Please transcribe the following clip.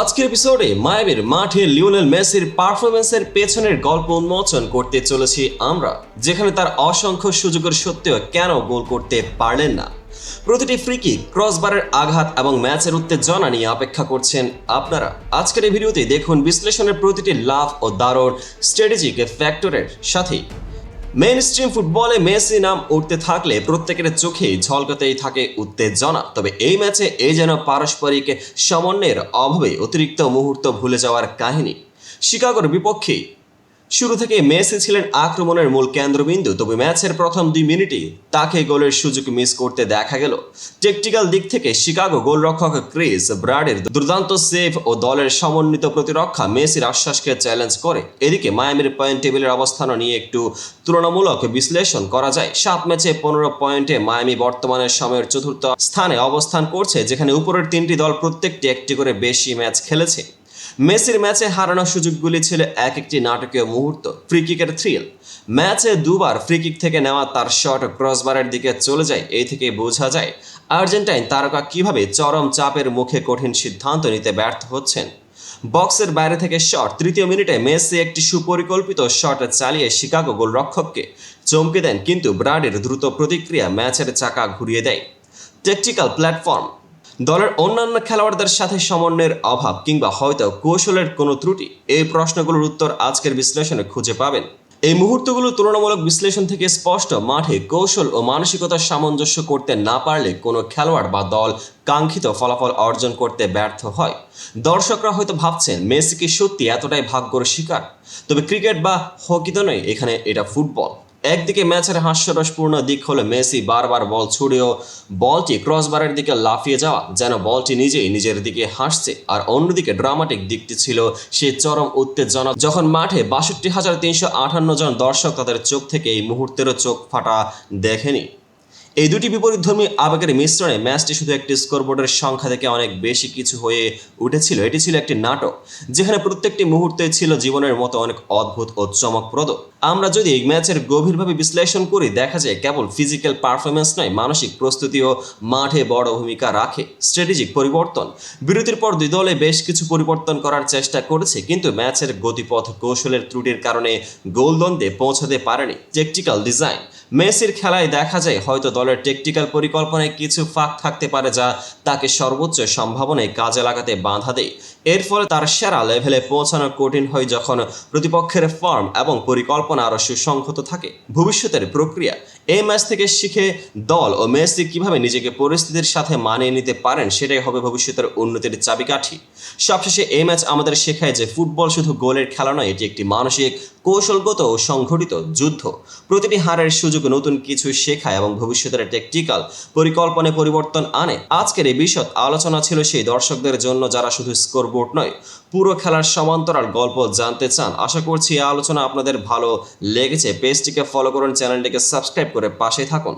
আজকের এপিসোডে মায়াবের মাঠে লিওনেল মেসির পারফরমেন্সের পেছনের গল্প উন্মোচন করতে চলেছি আমরা, যেখানে তার অসংখ্য সুযোগের সত্ত্বেও কেন গোল করতে পারলেন না। প্রতিটি ফ্রিকি ক্রসবারের আঘাত এবং ম্যাচের উত্তেজনা নিয়ে অপেক্ষা করছেন আপনারা। আজকের এই ভিডিওতে দেখুন বিশ্লেষণের প্রতিটি লাভ ও দারুণ স্ট্র্যাটেজিক ফ্যাক্টরের সাথে মেইন স্ট্রিম ফুটবলে মেসি নাম উঠতে থাকলে প্রত্যেকের চোখে ঝলকাতেই থাকে উত্তেজনা। তবে এই ম্যাচে এই যেন পারস্পরিক সমন্বয়ের অভাবে অতিরিক্ত মুহূর্ত ভুলে যাওয়ার কাহিনী। শিকাগোর বিপক্ষে শুরু থেকে মেসি ছিলেন আক্রমণের মূল কেন্দ্রবিন্দু, তবে ম্যাচের প্রথম দুই মিনিটেই তাকে গোলের সুযোগ মিস করতে দেখা গেল। টেকটিক্যাল দিক থেকে শিকাগো গোলরক্ষক ক্রিস ব্রাডের দুর্দান্ত সেভ ও দলের সমন্বিত প্রতিরক্ষা মেসির আশ্বাসকে চ্যালেঞ্জ করে। এদিকে মায়ামির পয়েন্ট টেবিলের অবস্থানও নিয়ে একটু তুলনামূলক বিশ্লেষণ করা যায়। সাত ম্যাচে পনেরো পয়েন্টে মায়ামি বর্তমানে সময়ের চতুর্থ স্থানে অবস্থান করছে, যেখানে উপরের তিনটি দল প্রত্যেকটি একটি করে বেশি ম্যাচ খেলেছে। মেসির ম্যাচে হারানোর সুযোগগুলি ছিল এক একটি নাটকীয় মুহূর্ত ফ্রি কিকের থ্রিল ম্যাচে দুবার ফ্রি কিক থেকে নেওয়া তার শট ক্রসবারের দিকে চলে যায়, এই থেকে বোঝা যায় আর্জেন্টাইন তারকা কীভাবে চরম চাপের মুখে কঠিন সিদ্ধান্ত নিতে ব্যর্থ হচ্ছেন। বক্সের বাইরে থেকে শট তৃতীয় মিনিটে মেসি একটি সুপরিকল্পিত শট চালিয়ে শিকাগো গোলরক্ষককে চমকে দেন, কিন্তু ব্রাডের দ্রুত প্রতিক্রিয়া ম্যাচের চাকা ঘুরিয়ে দেয়। টেকটিক্যাল প্ল্যাটফর্ম দলের অন্যান্য খেলোয়াড়দের সাথে সমন্বয়ের অভাব কিংবা হয়তো কৌশলের কোনো ত্রুটি, এই প্রশ্নগুলোর উত্তর আজকের বিশ্লেষণে খুঁজে পাবেন। এই মুহূর্তগুলো তুলনামূলক বিশ্লেষণ থেকে স্পষ্ট, মাঠে কৌশল ও মানসিকতার সামঞ্জস্য করতে না পারলে কোনো খেলোয়াড় বা দল কাঙ্ক্ষিত ফলাফল অর্জন করতে ব্যর্থ হয়। দর্শকরা হয়তো ভাবছেন, মেসি কি সত্যি এতটাই ভাগ্যর শিকার? তবে ক্রিকেট বা হকি তো নয়, এখানে এটা ফুটবল। একদিকে ম্যাচের হাস্যরসপূর্ণ দিক হলো মেসি বারবার বল ছুড়েও বলটি ক্রসবারের দিকে লাফিয়ে যাওয়া, যেন বলটি নিজেই নিজের দিকে হাসছে। আর অন্যদিকে ড্রামাটিক দিকটি ছিল সে চরম উত্তেজনা, যখন মাঠে বাষট্টি হাজার তিনশো আটান্ন জন দর্শক তাদের চোখ থেকে এই মুহূর্তেরও চোখ ফাটা দেখেনি। এই দুটি বিপরীতধর্মী আবেগের মিশ্রণে ম্যাচটি শুধু একটি স্কোরবোর্ডের সংখ্যা থেকে অনেক বেশি কিছু হয়ে উঠেছিল। এটি ছিল একটি নাটক, যেখানে প্রত্যেকটি মুহূর্তে ছিল জীবনের মতো অনেক অদ্ভুত ও চমকপ্রদ। আমরা যদি এই ম্যাচের গভীরভাবে বিশ্লেষণ করি, দেখা যায় কেবল ফিজিক্যাল পারফরমেন্স নয়, মানসিক প্রস্তুতিও মাঠে বড় ভূমিকা রাখে। স্ট্র্যাটেজিক পরিবর্তন, বিরতির পর দুই দলে বেশ কিছু পরিবর্তন করার চেষ্টা করেছে, কিন্তু ম্যাচের গতিপথ কৌশলের ত্রুটির কারণে গোলদ্বন্দ্বে পৌঁছাতে পারেনি। টেকটিক্যাল ডিজাইন মেসির খেলায় দেখা যায় হয়তো দলের টেকটিক্যাল পরিকল্পনায় কিছু ফাঁক থাকতে পারে যা তাকে সর্বোচ্চ সম্ভাবনায় কাজে লাগাতে বাধা দেয়। এর ফলে তার সেরা লেভেলে পৌঁছানো কঠিন হয় যখন প্রতিপক্ষের ফর্ম এবং পরিকল্পনা আরও সুসংহত থাকে। ভবিষ্যতের প্রক্রিয়া। এই ম্যাচ থেকে শিখে দল ও মেসি কীভাবে নিজেকে পরিস্থিতির সাথে মানিয়ে নিতে পারেন সেটাই হবে ভবিষ্যতের উন্নতির চাবিকাঠি। সবশেষে এই ম্যাচ আমাদের শেখায় যে ফুটবল শুধু গোলের খেলা নয়, এটি একটি মানসিক, কৌশলগত ও সংঘটিত যুদ্ধ। প্রতিটি হারের সুযোগ নতুন কিছু শেখায় এবং ভবিষ্যতের টেকটিক্যাল পরিকল্পনায় পরিবর্তন আনে। আজকের এই বিশদ আলোচনা ছিল সেই দর্শকদের জন্য যারা শুধু স্কোরবোর্ড নয়। পুরো খেলার সমান্তরাল গল্প জানতে চান, আশা করছি এই আলোচনা আপনাদের ভালো লেগেছে। পেজটিকে ফলো করুন, চ্যানেলটিকে সাবস্ক্রাইব করে পাশে থাকুন।